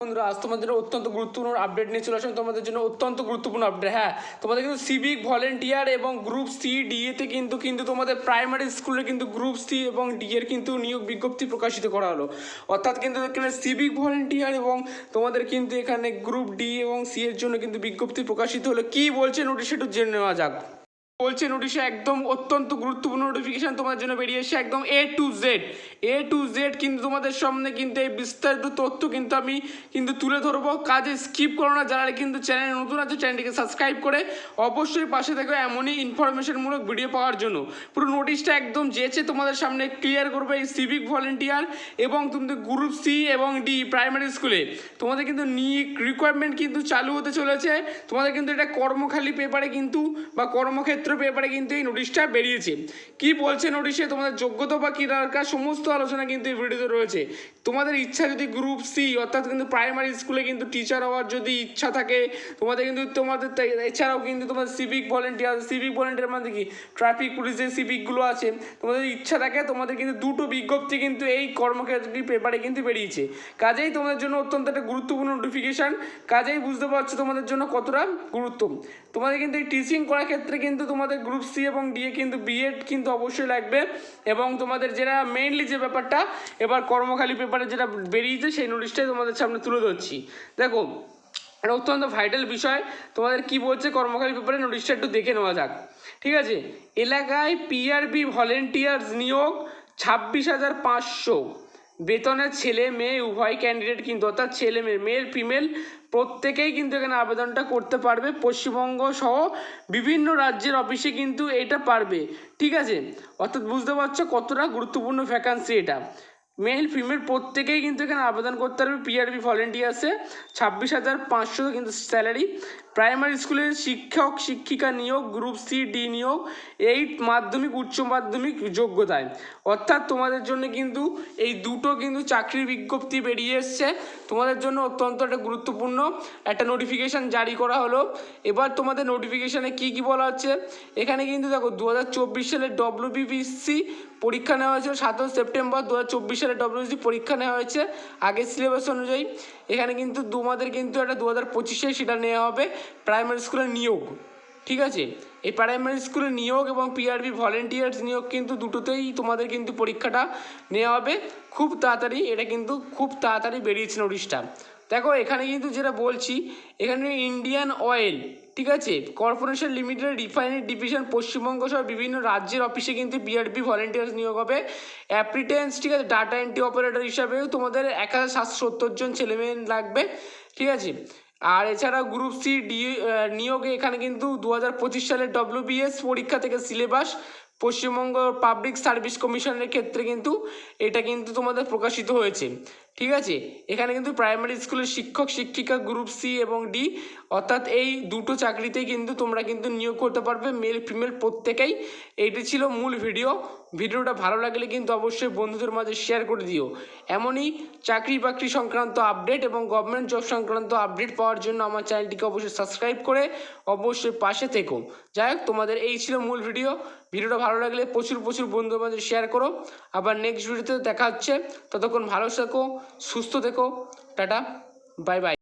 বন্ধুরা, আজ তোমাদের অত্যন্ত গুরুত্বপূর্ণ আপডেট নিয়ে চলে আসলাম। তোমাদের জন্য অত্যন্ত গুরুত্বপূর্ণ আপডেট হ্যাঁ তোমাদের কিন্তু সিভিক ভলেন্টিয়ার এবং গ্রুপ সি ডিএতে কিন্তু কিন্তু তোমাদের প্রাইমারি স্কুলে কিন্তু গ্রুপ সি এবং ডি এর কিন্তু নিয়োগ বিজ্ঞপ্তি প্রকাশিত করা হলো। অর্থাৎ কিন্তু এখানে সিভিক ভলেন্টিয়ার এবং তোমাদের কিন্তু এখানে গ্রুপ ডি এবং সি এর জন্য কিন্তু বিজ্ঞপ্তি প্রকাশিত হলো। কি বলছে? নোটিশ একটু জেনে নেওয়া যাক। বলছে নোটিশে একদম অত্যন্ত গুরুত্বপূর্ণ নোটিফিকেশান তোমার জন্য বেরিয়ে এসে একদম A to Z A to Z কিন্তু তোমাদের সামনে কিন্তু এই বিস্তারিত তথ্য কিন্তু আমি কিন্তু তুলে ধরবো। কাজে স্কিপ করো না, যারা কিন্তু চ্যানেল নতুন আছে চ্যানেলটিকে সাবস্ক্রাইব করে অবশ্যই পাশে থেকে এমনই ইনফরমেশনমূলক ভিডিও পাওয়ার জন্য। পুরো নোটিশটা একদম যেচে তোমাদের সামনে ক্লিয়ার করবে এই সিভিক ভলেন্টিয়ার এবং তোমাদের গ্রুপ সি এবং ডি প্রাইমারি স্কুলে তোমাদের কিন্তু নিক রিকোয়ারমেন্ট কিন্তু চালু হতে চলেছে। তোমাদের কিন্তু এটা কর্মখালি পেপারে কিন্তু বা কর্মক্ষেত্র পেপারে কিন্তু এই নোটিশটা বেরিয়েছে। কি বলছে নোটিশে তোমাদের যোগ্যতা বা কী দরকার সমস্ত আলোচনা কিন্তু এই ভিডিওতে রয়েছে। তোমাদের ইচ্ছা যদি গ্রুপ সি অর্থাৎ কিন্তু প্রাইমারি স্কুলে কিন্তু টিচার হওয়ার যদি ইচ্ছা থাকে, তোমাদের কিন্তু তোমাদের এছাড়াও কিন্তু তোমাদের সিভিক ভলেন্টিয়ার সিভিক ভলেন্টিয়ার মানে কি? ট্রাফিক পুলিশ যে সিভিকগুলো আছে। তোমাদের ইচ্ছা থাকে, তোমাদের কিন্তু দুটো বিজ্ঞপ্তি কিন্তু এই কর্মক্ষেত্রটি পেপারে কিন্তু বেরিয়েছে। কাজেই তোমাদের জন্য অত্যন্ত একটা গুরুত্বপূর্ণ নোটিফিকেশান কাজেই বুঝতে পারছ তোমাদের জন্য কতটা গুরুত্ব। তোমাদের কিন্তু এই টিচিং করার ক্ষেত্রে কিন্তু তোমাদের গ্রুপ সি এবং ডিএ কিন্তু বিএড কিন্তু অবশ্যই লাগবে এবং তোমাদের যেটা মেইনলি যে ব্যাপারটা, এবার কর্মখালী পেপারে যেটা বেরিয়েছে সেই নোটিশটাই তোমাদের সামনে তুলে ধরছি। দেখো, এটা অত্যন্ত ভাইটাল বিষয়। তোমাদের কি বলছে কর্মখালী পেপারে নোটিশটা একটু দেখে নেওয়া যাক। ঠিক আছে? এলাকায় পিআরবি ভলেন্টিয়ার্স নিয়োগ ছাব্বিশ হাজার পাঁচশো। বেতনের ছেলে, মেয়ে, উভয় ক্যান্ডিডেট কিন্তু, অর্থাৎ ছেলে, মেয়ে মেল ফিমেল প্রত্যেকেই কিন্তু এখানে আবেদনটা করতে পারবে। পশ্চিমবঙ্গ সহ বিভিন্ন রাজ্যের অফিসে কিন্তু এটা পারবে। ঠিক আছে? অর্থাৎ বুঝতে পারছ কতটা গুরুত্বপূর্ণ ভ্যাকান্সি এটা। মেল ফিমেল প্রত্যেকেই কিন্তু এখানে আবেদন করতে পারবে। পিআরবি ভলেন্টিয়ার্সে ছাব্বিশ হাজার পাঁচশো কিন্তু স্যালারি প্রাইমারি স্কুলের শিক্ষক, শিক্ষিকা নিয়োগ, গ্রুপ সি, ডি নিয়োগ, এইট মাধ্যমিক, উচ্চ মাধ্যমিক যোগ্যতায়। অর্থাৎ তোমাদের জন্য কিন্তু এই দুটো কিন্তু চাকরির বিজ্ঞপ্তি বেরিয়ে এসছে। তোমাদের জন্য অত্যন্ত একটা গুরুত্বপূর্ণ একটা নোটিফিকেশান জারি করা হলো। এবার তোমাদের নোটিফিকেশানে কি কি বলা হচ্ছে? এখানে কিন্তু দেখো দু হাজার চব্বিশ সালে ডব্লিউবিপিসি পরীক্ষা নেওয়া হয়েছিল। সাতই সেপ্টেম্বর দু হাজার চব্বিশ সালে ডব্লিউসি পরীক্ষা নেওয়া হয়েছে। আগের সিলেবাস অনুযায়ী। এখানে কিন্তু তোমাদের কিন্তু একটা দু হাজার পঁচিশে সেটা নেওয়া হবে। প্রাইমারি স্কুলের নিয়োগ, ঠিক আছে? এই প্রাইমারি স্কুলের নিয়োগ এবং পিআরবি ভলেন্টিয়ার্স নিয়োগ কিন্তু দুটোতেই তোমাদের কিন্তু পরীক্ষাটা নেওয়া হবে। খুব তাড়াতাড়ি, এটা কিন্তু খুব তাড়াতাড়ি বেরিয়েছে নোটিশটা দেখো, এখানে কিন্তু যেটা বলছি, এখানে ইন্ডিয়ান অয়েল ঠিক আছে? Corporation limited refinery division Paschimbanga সহ বিভিন্ন রাজ্যের অফিসে কিন্তু বিআরবি ভলেন্টিয়ার্স নিয়োগ হবে। অ্যাপ্রিটেন্স ঠিক আছে? ডাটা এন্ট্রি অপারেটর হিসাবেও তোমাদের এক হাজার সাতশো সত্তর জন ছেলেমেয়ে লাগবে, ঠিক আছে? আর এছাড়া গ্রুপ সি ডি নিয়োগে এখানে কিন্তু দু হাজার পঁচিশ সালের ডব্লিউবিএস পরীক্ষা থেকে সিলেবাস পশ্চিমবঙ্গ পাবলিক সার্ভিস কমিশনের ক্ষেত্রে কিন্তু এটা কিন্তু তোমাদের প্রকাশিত হয়েছে। ঠিক আছে? এখানে কিন্তু প্রাইমারি স্কুলের শিক্ষক, শিক্ষিকা, গ্রুপ সি এবং ডি, অর্থাৎ এই দুটো চাকরিতেই কিন্তু তোমরা কিন্তু নিয়োগ করতে পারবে, মেল, ফিমেল প্রত্যেকেই। এইটি ছিল মূল ভিডিও। ভিডিওটা ভালো লাগলে কিন্তু অবশ্যই বন্ধুদের মাঝে শেয়ার করে দিও। এমনই চাকরি বাকরি সংক্রান্ত আপডেট এবং গভর্নমেন্ট জব সংক্রান্ত আপডেট পাওয়ার জন্য আমার চ্যানেলটিকে অবশ্যই সাবস্ক্রাইব করে অবশ্যই পাশে থেকো। যাই হোক, তোমাদের এই ছিল মূল ভিডিও। ভিডিওটা ভালো লাগলে প্রচুর প্রচুর বন্ধুদের মাঝে শেয়ার করো। আবার নেক্সট ভিডিওতে দেখা হচ্ছে। ততক্ষণ ভালো থেকো, সুস্থ থেকো। Tata bye bye